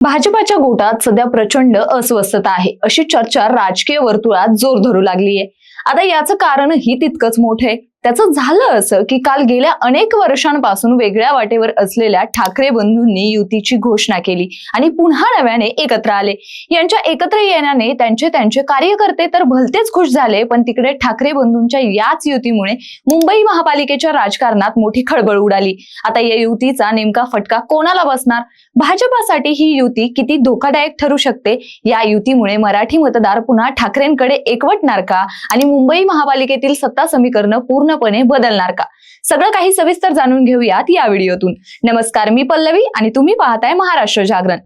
भाजपाच्या गोटात सध्या प्रचंड अस्वस्थता आहे. अशी चर्चा राजकीय वर्तुळात जोर धरू लागली आहे आता याचं कारणही तितकंच मोठं आहे. त्याचं झालं असं की काल गेल्या अनेक वर्षांपासून वेगळ्या वाटेवर असलेल्या ठाकरे बंधूंनी युतीची घोषणा केली आणि पुन्हा नव्याने एकत्र आले. यांच्या एकत्र येण्याने त्यांचे त्यांचे कार्यकर्ते तर भलतेच खुश झाले पण तिकडे ठाकरे बंधूंच्या याच युतीमुळे मुंबई महापालिकेच्या राजकारणात मोठी खळबळ उडाली. आता या युतीचा नेमका फटका कोणाला बसणार? भाजपासाठी ही युती किती धोकादायक ठरू शकते? या युतीमुळे मराठी मतदार पुन्हा ठाकरेंकडे एकवटणार का? आणि मुंबई महापालिकेतील सत्ता समीकरण पूर्णपणे बदलणार का? सगळं काही सविस्तर जाणून घेऊयात या व्हिडिओतून. नमस्कार मी पल्लवी आणि तुम्ही पाहताय महाराष्ट्र जागरण.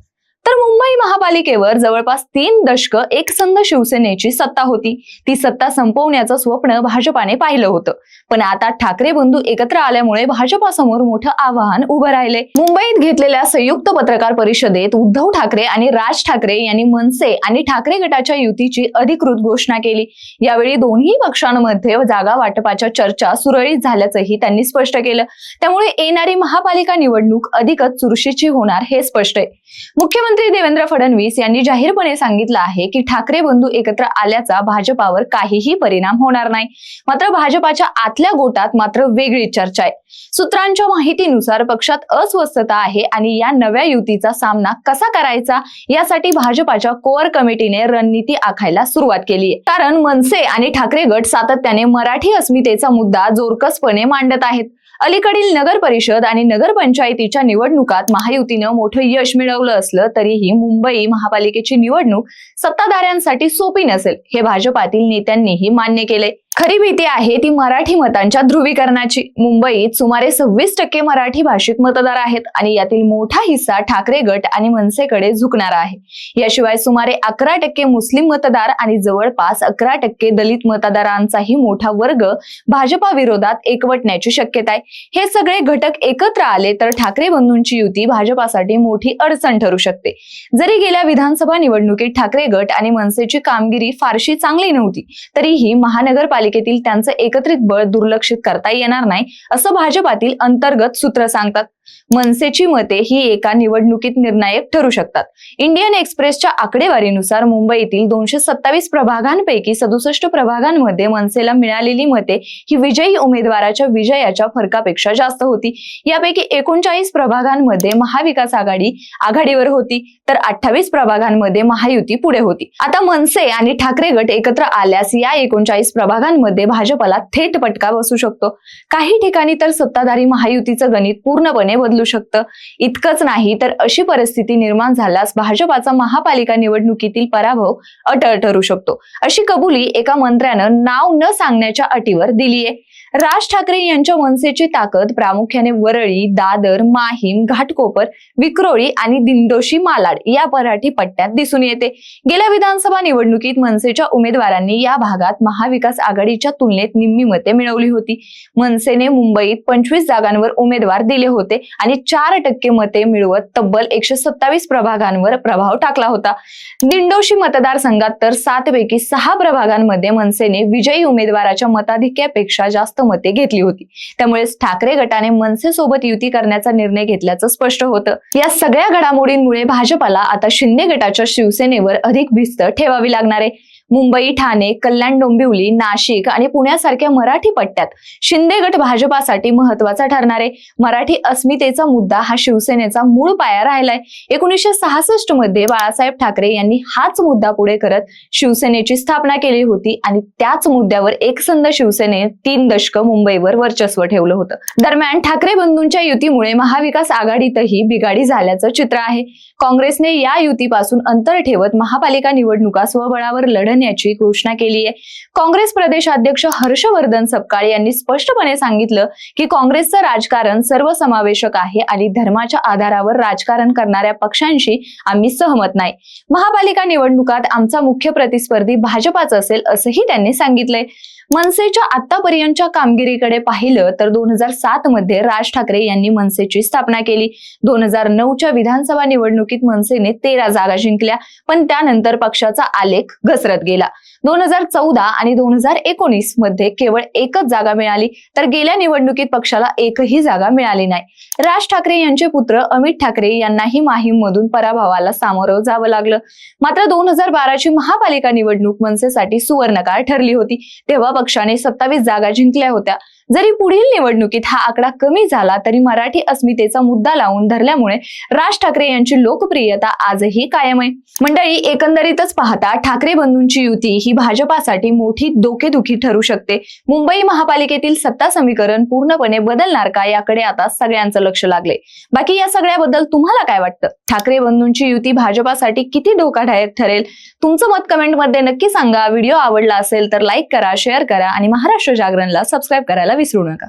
तर मुंबई महापालिकेवर जवळपास तीन दशक एकसंध शिवसेनेची सत्ता होती. ती सत्ता संपवण्याचं स्वप्न भाजपाने पाहिलं होतं. पण आता ठाकरे बंधू एकत्र आल्यामुळे भाजपासमोर मोठं आव्हान उभं राहिले. मुंबईत घेतलेल्या संयुक्त पत्रकार परिषदेत उद्धव ठाकरे आणि राज ठाकरे यांनी मनसे आणि ठाकरे गटाच्या युतीची अधिकृत घोषणा केली. यावेळी दोन्ही पक्षांमध्ये जागा वाटपाच्या चर्चा सुरळीत झाल्याचंही त्यांनी स्पष्ट केलं. त्यामुळे येणारी महापालिका निवडणूक अधिकच चुरशीची होणार हे स्पष्ट आहे. मुख्यमंत्री देवेंद्र फडणवीस यांनी जाहीरपणे सांगितलं आहे की ठाकरे बंधू एकत्र आल्याचा भाजपावर काहीही परिणाम होणार नाही. मात्र भाजपाच्या आतल्या गोटात मात्र वेगळी चर्चा आहे. सूत्रांच्या माहितीनुसार पक्षात अस्वस्थता आहे आणि या नव्या युतीचा सामना कसा करायचा यासाठी भाजपाच्या कोअर कमिटीने रणनीती आखायला सुरुवात केली आहे. कारण मनसे आणि ठाकरे गट सातत्याने मराठी अस्मितेचा मुद्दा जोरकसपणे मांडत आहेत. अलीकडील नगर परिषद आणि नगरपंचायतीच्या निवडणुकात महायुतीनं मोठं यश मिळवलं असलं तरीही मुंबई महापालिकेची निवडणूक सत्ताधाऱ्यांसाठी सोपी नसेल हे भाजपातील नेत्यांनीही मान्य केले खरी भीती आहे ती मराठी मतांच्या ध्रुवीकरणाची. मुंबईत सुमारे सव्वीस टक्के मराठी भाषिक मतदार आहेत आणि यातील मोठा हिस्सा ठाकरे गट आणि मनसेकडे झुकणारा आहे. याशिवाय सुमारे अकरा टक्के मुस्लिम मतदार आणि जवळपास अकरा टक्के दलित मतदारांचाही मोठा वर्ग भाजपा विरोधात एकवटण्याची शक्यता आहे. हे सगळे घटक एकत्र आले तर ठाकरे बंधूंची युती भाजपासाठी मोठी अडचण ठरू शकते. जरी गेल्या विधानसभा निवडणुकीत ठाकरे गट आणि मनसेची कामगिरी फारशी चांगली नव्हती तरीही महानगरपालिका महापालिकेतील त्यांचं एकत्रित बळ दुर्लक्षित करता येणार नाही असं भाजपातील अंतर्गत सूत्र सांगतात. मनसेची मते ही एका निवडणुकीत निर्णायक ठरू शकतात. इंडियन एक्सप्रेसच्या आकडेवारीनुसार मुंबईतील दोनशे सत्तावीस प्रभागांपैकी सदुसष्ट प्रभागांमध्ये मनसेला मिळालेली मते ही विजयी उमेदवाराच्या विजयाच्या फरकापेक्षा जास्त होती. यापैकी एकोणचाळीस प्रभागांमध्ये महाविकास आघाडी आघाडीवर होती तर अठ्ठावीस प्रभागांमध्ये महायुती पुढे होती. आता मनसे आणि ठाकरे गट एकत्र आल्यास या एकोणचाळीस प्रभागां प्रभागांमध्ये भाजपला थेट फटका बसू शकतो. काही ठिकाणी तर सत्ताधारी महायुतीचं गणित पूर्णपणे बदलू शकतं. इतकंच नाही तर अशी परिस्थिती निर्माण झाल्यास भाजपाचा महापालिका निवडणुकीतील पराभव अटळ ठरू शकतो. अशी कबुली एका मंत्र्यानं नाव न सांगण्याच्या अटीवर दिलीये. राज ठाकरे यांच्या मनसेची ताकद प्रामुख्याने वरळी दादर माहीम घाटकोपर विक्रोळी आणि दिंडोशी मालाड या मराठी पट्ट्यात दिसून येते. गेल्या विधानसभा निवडणुकीत मनसेच्या उमेदवारांनी या भागात महाविकास आघाडी आघाडीच्या तुलनेत निम्मी मते मिळवली होती. मनसेने मुंबईत पंचवीस जागांवर उमेदवार दिले होते आणि चार टक्के मते मिळवत तब्बल एकशे सत्तावीस प्रभागांवर प्रभाव टाकला होता. दिंडोशी मतदारसंघात तर सात पैकी सहा प्रभागांमध्ये मनसेने विजयी उमेदवाराच्या मताधिक्यापेक्षा जास्त मते घेतली होती. त्यामुळेच ठाकरे गटाने मनसेसोबत युती करण्याचा निर्णय घेतल्याचं स्पष्ट होतं. या सगळ्या घडामोडींमुळे भाजपाला आता शिंदे गटाच्या शिवसेनेवर अधिक भिस्त ठेवावी लागणार आहे. मुंबई ठाणे कल्याण डोंबिवली नाशिक आणि पुण्यासारख्या मराठी पट्ट्यात शिंदे गट भाजपासाठी महत्त्वाचा ठरणारे मराठी अस्मितेचा मुद्दा हा शिवसेनेचा मूळ पाया राहिलाय. एकोणीसशे सहासष्टमध्ये बाळासाहेब ठाकरे यांनी हाच मुद्दा पुढे करत शिवसेनेची स्थापना केली होती आणि त्याच मुद्द्यावर एकसंध शिवसेने तीन दशक मुंबईवर वर्चस्व ठेवलं होतं. दरम्यान ठाकरे बंधूंच्या युतीमुळे महाविकास आघाडीतही बिघाडी झाल्याचं चित्र आहे. काँग्रेसने या युतीपासून अंतर ठेवत महापालिका निवडणुका स्वबळावर लढण्याची घोषणा केली आहे. काँग्रेस प्रदेशाध्यक्ष हर्षवर्धन सपकाळ यांनी स्पष्टपणे सांगितलं की काँग्रेसचं राजकारण सर्वसमावेशक आहे आणि धर्माच्या आधारावर राजकारण करणाऱ्या पक्षांशी आम्ही सहमत नाही. महापालिका निवडणुकात आमचा मुख्य प्रतिस्पर्धी भाजपाच असेल असंही त्यांनी सांगितलंय. मनसेच्या आतापर्यंतच्या कामगिरीकडे पाहिलं तर दोन हजार सात मध्ये राज ठाकरे यांनी मनसेची स्थापना केली. दोन हजार नऊच्या विधानसभा निवडणुकीत मनसेने तेरा जागा जिंकल्या पण त्यानंतर पक्षाचा आलेख घसरत गेला. दोन हजार चौदा आणि दोन हजार एकोणीसमध्ये केवळ एकच जागा मिळाली तर गेल्या निवडणुकीत पक्षाला एकही जागा मिळाली नाही. राज ठाकरे यांचे पुत्र अमित ठाकरे यांनाही माहीम मधून पराभवाला सामोरं जावं लागलं. मात्र दोन हजार बाराची महापालिका निवडणूक मनसेसाठी सुवर्णकाळ ठरली होती. तेव्हा पक्षाने सत्तावीस जागा जिंकल्या होत्या. जरी पुढील निवडणुकीत हा आकडा कमी झाला तरी मराठी अस्मितेचा मुद्दा लावून धरल्यामुळे राज ठाकरे यांची लोकप्रियता आजही कायम आहे. मंडळी एकंदरीतच पाहता ठाकरे बंधूंची युती ही भाजपासाठी मोठी डोकेदुखी ठरू शकते. मुंबई महापालिकेतील सत्ता समीकरण पूर्णपणे बदलणार का याकडे आता सगळ्यांचं लक्ष लागले. बाकी या सगळ्याबद्दल तुम्हाला काय वाटतं? ठाकरे बंधूंची युती भाजपासाठी किती धोकादायक ठरेल? तुमचं मत कमेंटमध्ये नक्की सांगा. व्हिडिओ आवडला असेल तर लाईक करा शेअर करा आणि महाराष्ट्र जागरणला सबस्क्राईब करायला विसरू नका.